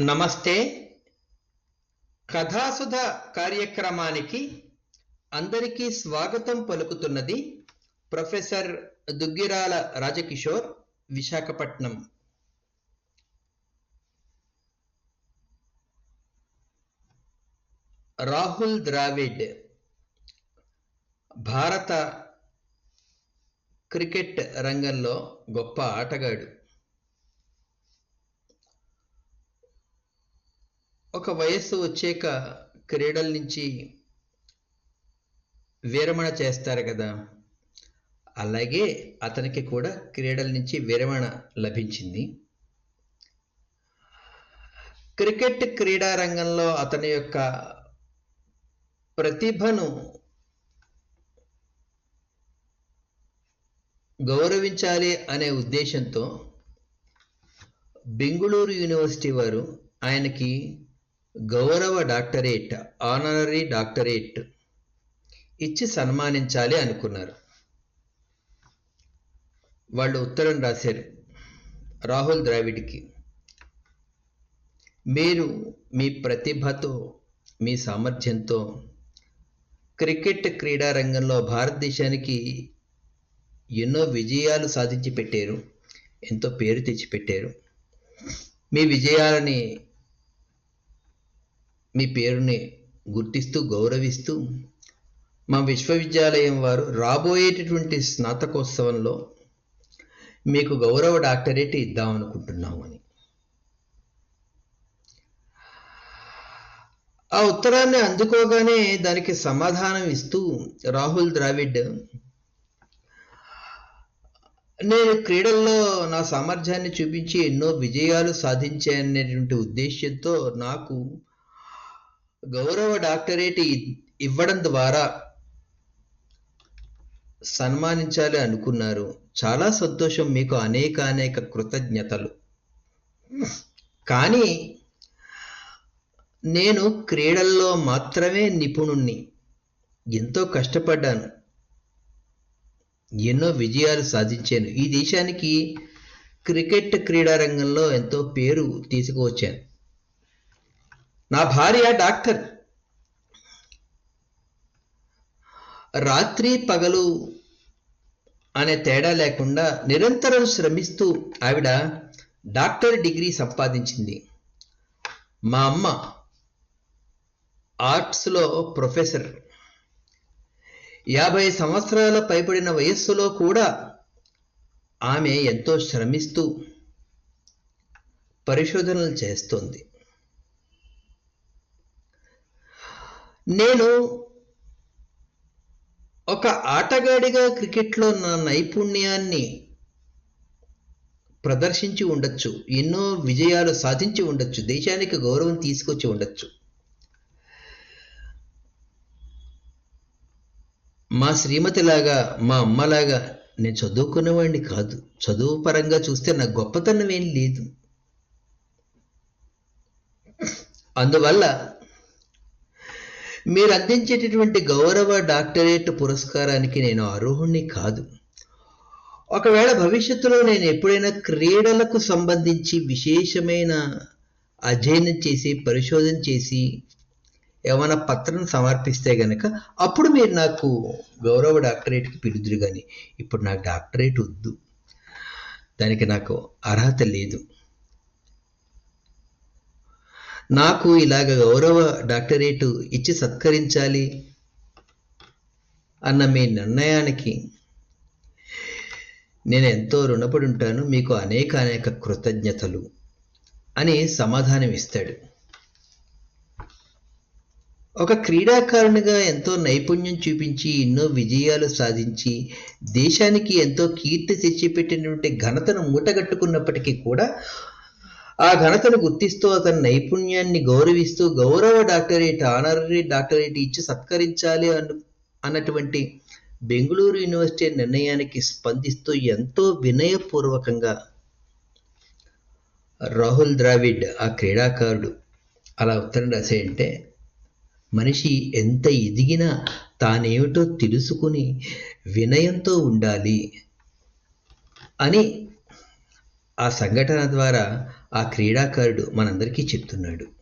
నమస్తే. కథాసుధ కార్యక్రమానికి అందరికీ స్వాగతం పలుకుతున్నది ప్రొఫెసర్ దుగ్గిరాల రాజకిషోర్ విశాఖపట్నం. రాహుల్ ద్రావిడ్ భారత క్రికెట్ రంగంలో గొప్ప ఆటగాడు. ఒక వయస్సు వచ్చాక క్రీడల నుంచి విరమణ చేస్తారు కదా. అలాగే అతనికి కూడా క్రీడల నుంచి విరమణ లభించింది. క్రికెట్ క్రీడా రంగంలో అతని యొక్క ప్రతిభను గౌరవించాలి అనే ఉద్దేశంతో బెంగుళూరు యూనివర్సిటీ వారు ఆయనకి గౌరవ డాక్టరేట్ ఆనరీ డాక్టరేట్ ఇచ్చి సన్మానించాలి అనుకున్నారు. వాళ్ళు ఉత్తరం రాశారు రాహుల్ ద్రావిడ్కి. మీరు మీ ప్రతిభతో మీ సామర్థ్యంతో క్రికెట్ క్రీడా రంగంలో భారతదేశానికి ఎన్నో విజయాలు సాధించి పెట్టారు ఎంతో పేరు తెచ్చిపెట్టారు. మీ విజయాలని మీ పేరుని గుర్తిస్తూ గౌరవిస్తూ మా విశ్వవిద్యాలయం వారు రాబోయేటటువంటి స్నాతకోత్సవంలో మీకు గౌరవ డాక్టరేట్ ఇద్దామనుకుంటున్నామని అని. ఆ ఉత్తరాన్ని అందుకోగానే దానికి సమాధానం ఇస్తూ రాహుల్ ద్రావిడ్ నేను క్రీడల్లో నా సామర్థ్యాన్ని చూపించి ఎన్నో విజయాలు సాధించాననేటువంటి ఉద్దేశ్యంతో నాకు గౌరవ డాక్టరేట్ ఇవ్వడం ద్వారా సన్మానించాలి అనుకున్నారు. చాలా సంతోషం మీకు అనేక అనేక కృతజ్ఞతలు. కానీ నేను క్రీడల్లో మాత్రమే నిపుణుణ్ణి. ఎంతో కష్టపడ్డాను. ఎన్నో విజయాలు సాధించాను. ఈ దేశానికి క్రికెట్ క్రీడారంగంలో ఎంతో పేరు తీసుకువచ్చాను. నా భార్య డాక్టర్. రాత్రి పగలు అనే తేడా లేకుండా నిరంతరం శ్రమిస్తూ ఆవిడ డాక్టర్ డిగ్రీ సంపాదించింది. మా అమ్మ ఆర్ట్స్లో ప్రొఫెసర్. యాభై సంవత్సరాల పైబడిన వయస్సులో కూడా ఆమె ఎంతో శ్రమిస్తూ పరిశోధనలు చేస్తోంది. నేను ఒక ఆటగాడిగా క్రికెట్లో నా నైపుణ్యాన్ని ప్రదర్శించి ఉండొచ్చు ఎన్నో విజయాలు సాధించి ఉండొచ్చు దేశానికి గౌరవం తీసుకొచ్చి ఉండొచ్చు. మా శ్రీమతిలాగా మా అమ్మలాగా నేను చదువుకునేవాడిని కాదు. చదువు పరంగా చూస్తే నా గొప్పతనం ఏం లేదు. అందువల్ల మీరు అందించేటటువంటి గౌరవ డాక్టరేట్ పురస్కారానికి నేను అర్హుణ్ణి కాదు. ఒకవేళ భవిష్యత్తులో నేను ఎప్పుడైనా క్రీడలకు సంబంధించి విశేషమైన అధ్యయనం చేసి పరిశోధన చేసి ఏమైనా పత్రం సమర్పిస్తే గనక అప్పుడు మీరు నాకు గౌరవ డాక్టరేట్కి పిలుదురు కానీ ఇప్పుడు నాకు డాక్టరేట్ వద్దు. దానికి నాకు అర్హత లేదు. నాకు ఇలాగ గౌరవ డాక్టరేటు ఇచ్చి సత్కరించాలి అన్న మీ నిర్ణయానికి నేను ఎంతో రుణపడి ఉంటాను మీకు అనేక అనేక కృతజ్ఞతలు అని సమాధానం ఇస్తాడు. ఒక క్రీడాకారునిగా ఎంతో నైపుణ్యం చూపించి ఎన్నో విజయాలు సాధించి దేశానికి ఎంతో కీర్తి తెచ్చిపెట్టినటువంటి ఘనతను మూటగట్టుకున్నప్పటికీ కూడా ఆ ఘనతను గుర్తిస్తూ అతని నైపుణ్యాన్ని గౌరవిస్తూ గౌరవ డాక్టరేట్ ఆనరీ డాక్టరేట్ ఇచ్చి సత్కరించాలి అను అన్నటువంటి బెంగళూరు యూనివర్సిటీ నిర్ణయానికి స్పందిస్తూ ఎంతో వినయపూర్వకంగా రాహుల్ ద్రావిడ్ ఆ క్రీడాకారుడు అలా ఉత్తరం రాసేయంటే మనిషి ఎంత ఎదిగినా తానేమిటో తెలుసుకుని వినయంతో ఉండాలి అని ఆ సంఘటన ద్వారా ఆ క్రీడాకారుడు మనందరికీ చెప్తున్నాడు.